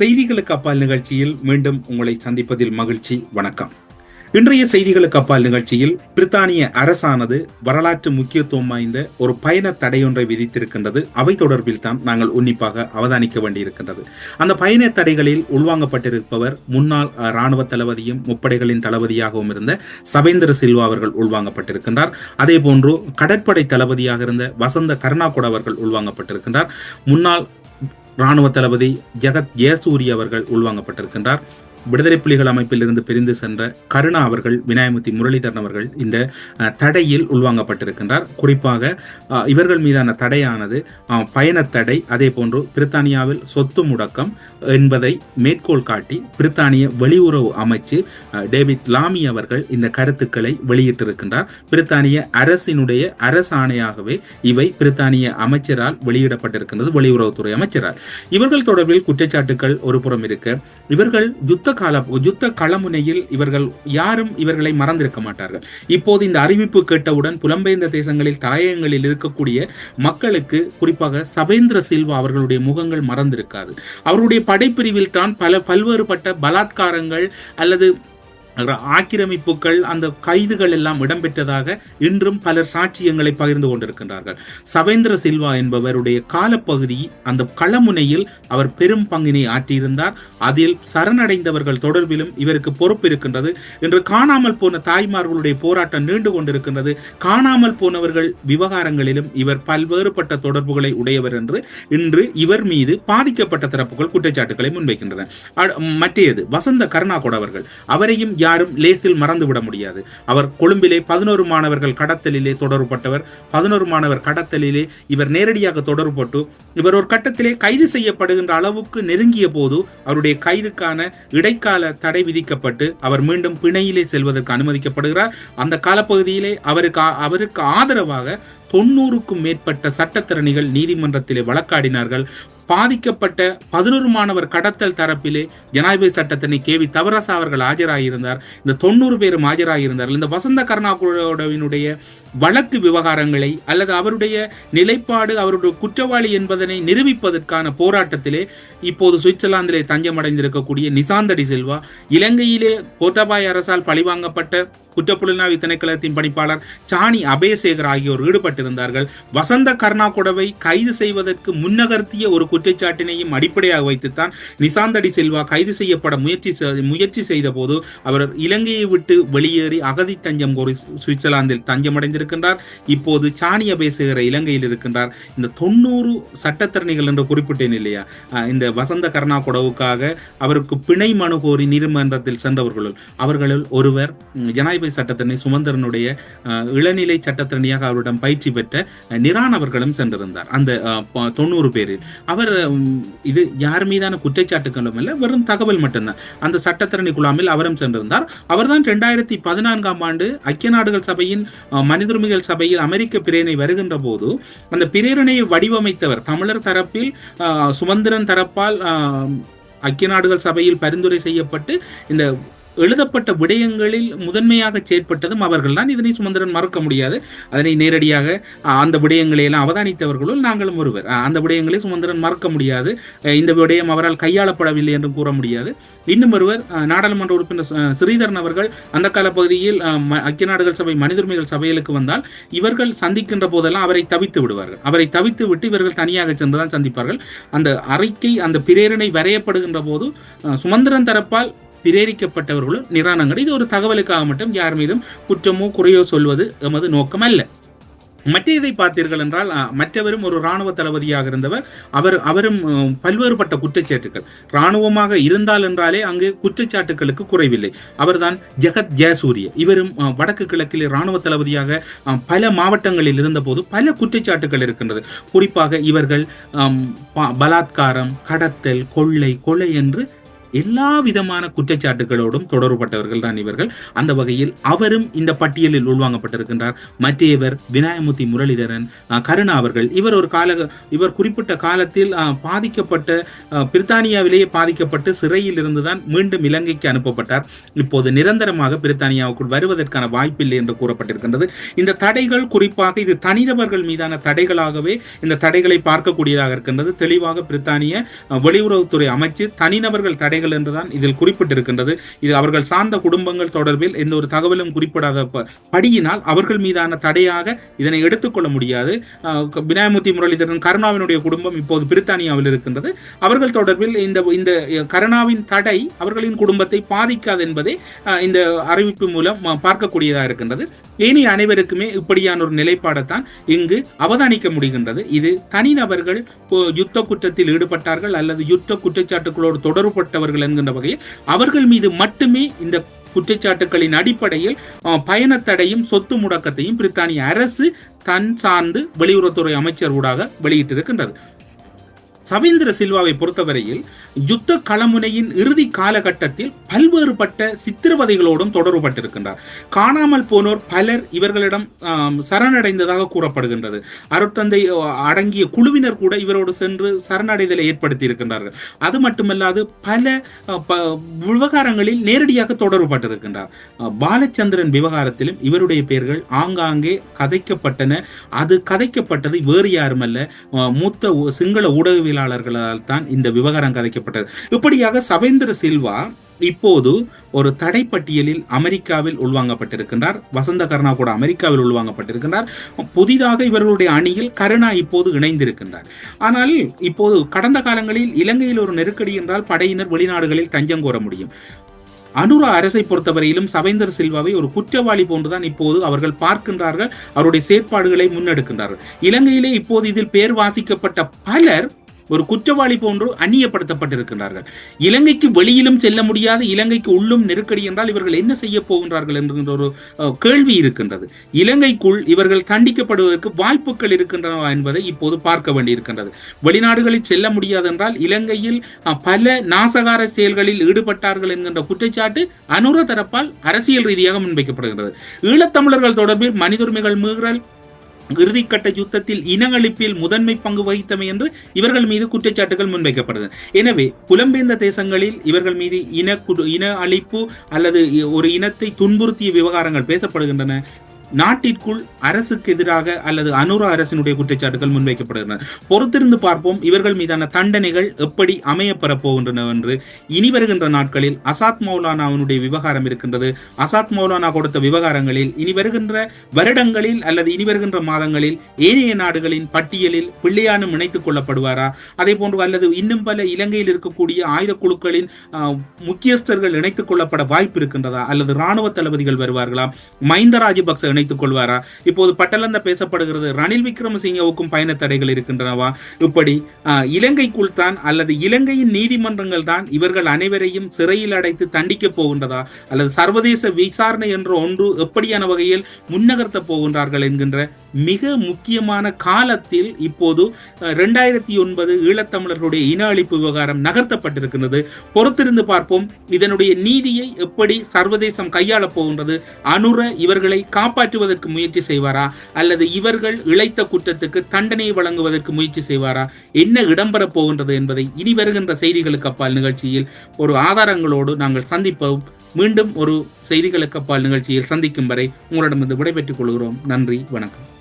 செய்திகளுக்கு அப்பால் நிகழ்ச்சியில் மீண்டும் உங்களை சந்திப்பதில் மகிழ்ச்சி. வணக்கம். இன்றைய செய்திகளுக்கு அப்பால் நிகழ்ச்சியில் பிரித்தானிய அரசானது வரலாற்று முக்கியத்துவம் வாய்ந்த ஒரு பயண தடையொன்றை விதித்திருக்கின்றது. அவை தொடர்பில் தான் நாங்கள் உன்னிப்பாக அவதானிக்க வேண்டியிருக்கின்றது. அந்த பயண தடைகளில் உள்வாங்கப்பட்டிருப்பவர் முன்னாள் ராணுவ தளபதியும் முப்படைகளின் தளபதியாகவும் இருந்த சவேந்திர சில்வா அவர்கள் உள்வாங்கப்பட்டிருக்கின்றார். அதே போன்று கடற்படை தளபதியாக இருந்த வசந்த கருணாகுட அவர்கள் உள்வாங்கப்பட்டிருக்கின்றார். முன்னாள் ராணுவ தளபதி ஜெகத் ஜெயசூரி அவர்கள் உள்வாங்கப்பட்டிருக்கின்றார். விடுதலை புலிகள் அமைப்பிலிருந்து பிரிந்து சென்ற கருணா அவர்கள் விநாயகமூர்த்தி முரளிதரன் அவர்கள் இந்த தடையில் உள்வாங்கப்பட்டிருக்கின்றார். குறிப்பாக இவர்கள் மீதான தடையானது பயணத்தடை அதே போன்று பிரித்தானியாவில் சொத்து முடக்கம் என்பதை மேற்கோள் காட்டி பிரித்தானிய வெளியுறவு அமைச்சு டேவிட் லாமி அவர்கள் இந்த கருத்துக்களை வெளியிட்டிருக்கின்றார். பிரித்தானிய அரசினுடைய அரசாணையாகவே இவை பிரித்தானிய அமைச்சரால் வெளியிடப்பட்டிருக்கின்றது வெளியுறவுத்துறை அமைச்சரால். இவர்கள் தொடர்பில் குற்றச்சாட்டுகள் ஒரு புறம் இருக்க இவர்கள் யுத்த கால யுத்த களமுனையில் இவர்கள் யாரும் இவர்களை மறந்திருக்க மாட்டார்கள். இப்போது இந்த அறிவிப்பு கேட்டவுடன் புலம்பெயர்ந்த தேசங்களில் தாயகங்களில் இருக்கக்கூடிய மக்களுக்கு குறிப்பாக சபேந்திர சில்வா அவர்களுடைய முகங்கள் மறந்திருக்காது. அவருடைய படைப்பிரிவில் தான் பல பல்வேறுபட்ட பலாத்காரங்கள் அல்லது ஆக்கிரமிப்புகள் அந்த கைதுகள் எல்லாம் இடம்பெற்றதாக இன்றும் பலர் சாட்சியங்களை பகிர்ந்து கொண்டிருக்கின்றார்கள். சவேந்திர சில்வா என்பவருடைய காலப்பகுதி அந்த களமுனையில் அவர் பெரும் பங்கினை ஆற்றியிருந்தார். அதில் சரணடைந்தவர்கள் தொடர்பிலும் இவருக்கு பொறுப்பு இருக்கின்றது இன்று காணாமல் போன தாய்மார்களுடைய போராட்டம் நீண்டு கொண்டிருக்கின்றது. காணாமல் போனவர்கள் விவகாரங்களிலும் இவர் பல்வேறுபட்ட தொடர்புகளை உடையவர் என்று இன்று இவர் மீது பாதிக்கப்பட்ட தரப்புகள் குற்றச்சாட்டுகளை முன்வைக்கின்றன. மற்றையது வசந்த கருணாகோட அவர்கள் அவரையும் யார் யாரும் லேசில் மறந்துவிட முடியாது. அவர் கொழும்பிலே பதினோரு மாணவர்கள் கடத்தலிலே தொடர்பட்டவர் பதினோரு மாணவர் கடத்தலிலே இவர் நேரடியாக தொடர்பட்டு இவர் ஒரு கட்டத்திலே கைது செய்யப்படுகின்ற அளவுக்கு நெருங்கிய போது அவருடைய கைதுக்கான இடைக்கால தடை விதிக்கப்பட்டு அவர் மீண்டும் பிணையிலே செல்வதற்கு அனுமதிக்கப்படுகிறார். அந்த காலப்பகுதியிலே அவருக்கு அவருக்கு ஆதரவாக தொண்ணூறுக்கும் மேற்பட்ட சட்டத்திறனிகள் நீதிமன்றத்திலே வழக்காடினார்கள். பாதிக்கப்பட்ட பதினொரு மாணவர் கடத்தல் தரப்பிலே ஜனாதிபதி சட்டத்தினை கே வி தவரசா அவர்கள் ஆஜராகியிருந்தார் இந்த தொண்ணூறு பேரும் ஆஜராகியிருந்தார்கள் இந்த வசந்த கருணாகுடவினுடைய வழக்கு விவகாரங்களை அல்லது அவருடைய நிலைப்பாடு அவருடைய குற்றவாளி என்பதனை நிரூபிப்பதற்கான போராட்டத்திலே இப்போது சுவிட்சர்லாந்திலே தஞ்சமடைந்திருக்கக்கூடிய நிசாந்தடி செல்வா இலங்கையிலே கோட்டாபாய அரசால் பழிவாங்கப்பட்ட குற்றப்புலனாய்வு திணைக்களத்தின் பணிப்பாளர் சாணி அபயசேகர் ஆகியோர் ஈடுபட்டிருந்தார்கள். வசந்த கர்ணாகுடவை கைது செய்வதற்கு முன்னகர்த்திய ஒரு குற்றச்சாட்டினையும் அடிப்படையாக வைத்துத்தான் நிசாந்தடி செல்வா கைது செய்யப்பட முயற்சி முயற்சி செய்த போது அவர் இலங்கையை விட்டு வெளியேறி அகதி தஞ்சம் கோரி சுவிட்சர்லாந்தில் சுவிட்சர்லாந்தில் தஞ்சமடைந்திருக்கின்றார் இப்போது சாணிய பேசுகிற இலங்கையில் இருக்கின்றார். இந்த தொண்ணூறு சட்டத்தரணிகள் என்று குறிப்பிட்டேன் இல்லையா? இந்த வசந்த கர்ணா கொடவுக்காக அவருக்கு பிணை மனு கோரி நீதிமன்றத்தில் சென்றவர்களுள் அவர்களில் ஒருவர் ஜனாதிபதி சட்டத்திறனை சுமந்திரனுடைய இளநிலை சட்டத்தரணியாக அவரிடம் பயிற்சி பெற்ற நிரான் அவர்களும் சென்றிருந்தார். அந்த தொண்ணூறு பேரில். அவர் இது யார் மீதான குற்றச்சாட்டுகளும் இல்லை வெறும் தகவல் மட்டும்தான். அந்த சட்டத்தரணி குழாமில் அவரும் சென்றிருந்தார். அவர்தான் ரெண்டாயிரத்தி பதினான்காம் ஆண்டு ஐக்கிய நாடுகள் சபையின் மனித திருமிகள் சபையில் அமெரிக்க பிரேரணை வருகின்ற போது அந்த பிரேரணையை வடிவமைத்தவர் தமிழர் தரப்பில் சுமந்திரன் தரப்பால் ஐக்கிய நாடுகள் சபையில் பரிந்துரை செய்யப்பட்டு இந்த எழுதப்பட்ட விடயங்களில் முதன்மையாக செயற்பட்டதும் அவர்கள்தான் இதனை சுமந்திரன் மறுக்க முடியாது. அதனை நேரடியாக அந்த விடயங்களை எல்லாம் அவதானித்தவர்களுள் நாங்களும் ஒருவர். அந்த விடயங்களை சுமந்திரன் மறுக்க முடியாது. இந்த விடயம் அவரால் கையாளப்படவில்லை என்றும் கூற முடியாது. இன்னும் ஒருவர் நாடாளுமன்ற உறுப்பினர் ஸ்ரீதரன் அவர்கள் அந்த கால பகுதியில் ஐக்கிய நாடுகள் சபை மனிதரிமைகள் சபைகளுக்கு வந்தால் இவர்கள் சந்திக்கின்ற போதெல்லாம் அவரை தவித்து விடுவார்கள். அவரை தவித்து விட்டு இவர்கள் தனியாக சென்றுதான் சந்திப்பார்கள். அந்த அறிக்கை அந்த பிரேரணை வரையப்படுகின்ற போது சுமந்திரன் தரப்பால் பிரேரிக்கப்பட்டவர்களும் நிரானங்கள் இது ஒரு தகவலுக்காக மட்டும் யார் மீதும் குற்றமோ குறையோ சொல்வது எமது நோக்கம் அல்ல. மற்ற இதை பார்த்தீர்கள் என்றால் மற்றவரும் ஒரு இராணுவ தளபதியாக இருந்தவர். அவர் அவரும் பல்வேறுபட்ட குற்றச்சாட்டுகள். இராணுவமாக இருந்தால் என்றாலே அங்கு குற்றச்சாட்டுகளுக்கு குறைவில்லை. அவர்தான் ஜெகத் ஜெயசூரிய. இவரும் வடக்கு கிழக்கில் இராணுவ தளபதியாக பல மாவட்டங்களில் இருந்தபோது பல குற்றச்சாட்டுகள் இருக்கின்றது. குறிப்பாக இவர்கள் பலாத்காரம் கடத்தல் கொள்ளை கொலை என்று எல்லா விதமான குற்றச்சாட்டுகளோடும் தொடர்புபட்டவர்கள் தான் இவர்கள். அந்த வகையில் அவரும் இந்த பட்டியலில் உள்வாங்கப்பட்டிருக்கின்றார். மற்றவர் விநாயகமூர்த்தி முரளிதரன் கருணா அவர்கள். இவர் ஒரு கால இவர் குறிப்பிட்ட காலத்தில் பாதிக்கப்பட்ட பிரித்தானியாவிலேயே பாதிக்கப்பட்டு சிறையில் இருந்துதான் மீண்டும் இலங்கைக்கு அனுப்பப்பட்டார். இப்போது நிரந்தரமாக பிரித்தானியாவுக்குள் வருவதற்கான வாய்ப்பில்லை என்று கூறப்பட்டிருக்கின்றது. இந்த தடைகள் குறிப்பாக இது தனிநபர்கள் மீதான தடைகளாகவே இந்த தடைகளை பார்க்கக்கூடியதாக இருக்கின்றது. தெளிவாக பிரித்தானிய வெளியுறவுத்துறை அமைச்சு தனிநபர்கள் தடை கொலைகள் என்றுதான் இதில் குறிப்பிட்டிருக்கின்றது. இது அவர்கள் சார்ந்த குடும்பங்கள் தொடர்பில் எந்த ஒரு தகவலும் குறிப்பிடாத படியினால் அவர்கள் மீதான தடையாக இதனை எடுத்துக்கொள்ள முடியாது. விநாயமூர்த்தி முரளிதரன் கருணாவினுடைய குடும்பம் இப்போது பிரித்தானியாவில் இருக்கின்றது. அவர்கள் தொடர்பில் இந்த இந்த கருணாவின் தடை அவர்களின் குடும்பத்தை பாதிக்காது என்பதே இந்த அறிவிப்பு மூலம் பார்க்கக்கூடியதாக இருக்கின்றது. ஏனைய அனைவருக்குமே இப்படியான ஒரு நிலைப்பாடத்தான் இங்கு அவதானிக்க முடிகின்றது. இது தனிநபர்கள் யுத்த குற்றத்தில் ஈடுபட்டார்கள் அல்லது யுத்த குற்றச்சாட்டுகளோடு தொடர்பட்டவர்கள் என்கின்ற வகையில் அவர்கள் மீது மட்டுமே இந்த குற்றச்சாட்டுகளின் அடிப்படையில் பயணத்தடையும் சொத்து முடக்கத்தையும் பிரித்தானிய அரசு தன் சார்ந்து வெளியுறவுத்துறை அமைச்சர் ஊடாக வெளியிட்டிருக்கின்றது. சவீந்திர சில்வாவை பொறுத்தவரையில் யுத்த களமுனையின் இறுதி காலகட்டத்தில் பல்வேறுபட்ட சித்திரவதைகளோடும் தொடர்புபட்டிருக்கின்றார். காணாமல் போனோர் பலர் இவர்களிடம் சரணடைந்ததாக கூறப்படுகின்றது. அருட்தந்தை அடங்கிய குழுவினர் கூட இவரோடு சென்று சரணடைதலை ஏற்படுத்தி இருக்கின்றார்கள் அது மட்டுமல்லாது பல விவகாரங்களில் நேரடியாக தொடர்புபட்டிருக்கின்றார். பாலச்சந்திரன் விவகாரத்திலும் இவருடைய பெயர்கள் ஆங்காங்கே கதைக்கப்பட்டன. அது கதைக்கப்பட்டது வேறு யாருமல்ல. மூத்த சிங்கள ஊடகவியல் பத்திரிகையாளர்களால் தான் இந்த விவகாரம் கதைக்கப்பட்டது. இப்படியாக சவேந்திர சில்வா இப்போது ஒரு தடை பட்டியலில் அமெரிக்காவில் உள்வாங்கப்பட்டிருக்கின்றார். வசந்த கருணா கூட அமெரிக்காவில் உள்வாங்கப்பட்டிருக்கின்றார். புதிதாக இவர்களுடைய அணியில் கருணா இப்போது இணைந்திருக்கின்றார். ஆனால் இப்போது கடந்த காலங்களில் இலங்கையில் ஒரு நெருக்கடி என்றால் படையினர் வெளிநாடுகளில் தஞ்சம் கோர முடியும். அனுரா அரசை பொறுத்தவரையிலும் சவேந்தர் சில்வாவை ஒரு குற்றவாளி போன்றுதான் இப்போது அவர்கள் பார்க்கின்றார்கள். அவருடைய செயற்பாடுகளை முன்னெடுக்கின்றார்கள். இலங்கையிலே இப்போது இதில் பேர் வாசிக்கப்பட்ட பலர் ஒரு குற்றவாளி போன்று அந்நியப்படுத்தப்பட்டிருக்கிறார்கள் இலங்கைக்கு வெளியிலும் செல்ல முடியாது இலங்கைக்கு உள்ளும் நெருக்கடி என்றால் இவர்கள் என்ன செய்ய போகின்றார்கள் என்கின்ற ஒரு கேள்வி இருக்கின்றது. இலங்கைக்குள் இவர்கள் தண்டிக்கப்படுவதற்கு வாய்ப்புகள் இருக்கின்றன என்பதை இப்போது பார்க்க வேண்டியிருக்கின்றது. வெளிநாடுகளில் செல்ல முடியாது என்றால் இலங்கையில் பல நாசகார செயல்களில் ஈடுபட்டார்கள் என்கின்ற குற்றச்சாட்டு அனுர தரப்பால் அரசியல் ரீதியாக முன்வைக்கப்படுகிறது ஈழத்தமிழர்கள் தொடர்பில் மனித உரிமைகள் மீறல் இறுதிக்கட்ட யுத்தத்தில் இனங்களிப்பில் முதன்மை பங்கு வகித்தமை என்று இவர்கள் மீது குற்றச்சாட்டுகள் முன்வைக்கப்படுது. எனவே புலம்பெயர்ந்த தேசங்களில் இவர்கள் மீது இன இன அழிப்பு அல்லது ஒரு இனத்தை துன்புறுத்திய விவகாரங்கள் பேசப்படுகின்றன. நாட்டிற்குள் அரசுக்கு எதிராக அல்லது அனுர அரசினுடைய குற்றச்சாட்டுகள் முன்வைக்கப்படுகின்றன. பொறுத்திருந்து பார்ப்போம் இவர்கள் மீதான தண்டனைகள் எப்படி அமையப்பெற போகின்றன என்று. இனி வருகின்ற நாட்களில் அசாத் மௌலானாவினுடைய விவகாரம் இருக்கின்றது. அசாத் மௌலானா கொடுத்த விவகாரங்களில் இனி வருகின்ற வருடங்களில் அல்லது இனி வருகின்ற மாதங்களில் ஏனைய நாடுகளின் பட்டியலில் பிள்ளையானும் இணைத்துக் கொள்ளப்படுவாரா? அதே போன்று அல்லது இன்னும் பல இலங்கையில் இருக்கக்கூடிய ஆயுத குழுக்களின் முக்கியஸ்தர்கள் இணைத்துக் கொள்ளப்பட வாய்ப்பு இருக்கின்றதா? அல்லது ராணுவ தளபதிகள் வருவார்களா? மஹிந்த ராஜபக்ச இணைத்துக் கொள்வாரா? இப்போது பட்டலந்த பேசப்படுகிறது. ரணில் விக்ரமசிங்கவுக்கும் பயண தடைகள் இருக்கின்றனவா? இப்படி இலங்கைக்குள் தான் அல்லது இலங்கையின் நீதிமன்றங்கள் தான் இவர்கள் அனைவரையும் சிறையில் அடைத்து தண்டிக்க போகின்றதா? அல்லது சர்வதேச விசாரணை என்ற ஒன்று எப்படியான வகையில் முன்னகர்த்த போகின்றார்கள் என்கின்ற மிக முக்கியமான காலத்தில் இப்போது ரெண்டாயிரத்தி ஒன்பது ஈழத்தமிழர்களுடைய இன அழிப்பு விவகாரம் நகர்த்தப்பட்டிருக்கிறது பொறுத்திருந்து பார்ப்போம் இதனுடைய நீதியை எப்படி சர்வதேசம் கையாளப் போகின்றது. அனுர இவர்களை காப்பாற்றுவதற்கு முயற்சி செய்வாரா? அல்லது இவர்கள் இழைத்த குற்றத்துக்கு தண்டனை வழங்குவதற்கு முயற்சி செய்வாரா? என்ன இடம்பெற போகின்றது என்பதை இனி வருகின்ற செய்திகளுக்கு அப்பால் நிகழ்ச்சியில் ஒரு ஆதாரங்களோடு நாங்கள் சந்திப்போம். மீண்டும் ஒரு செய்திகளுக்கு அப்பால் நிகழ்ச்சியில் சந்திக்கும் வரை உங்களிடமிருந்து விடைபெற்றுக் கொள்கிறோம். நன்றி வணக்கம்.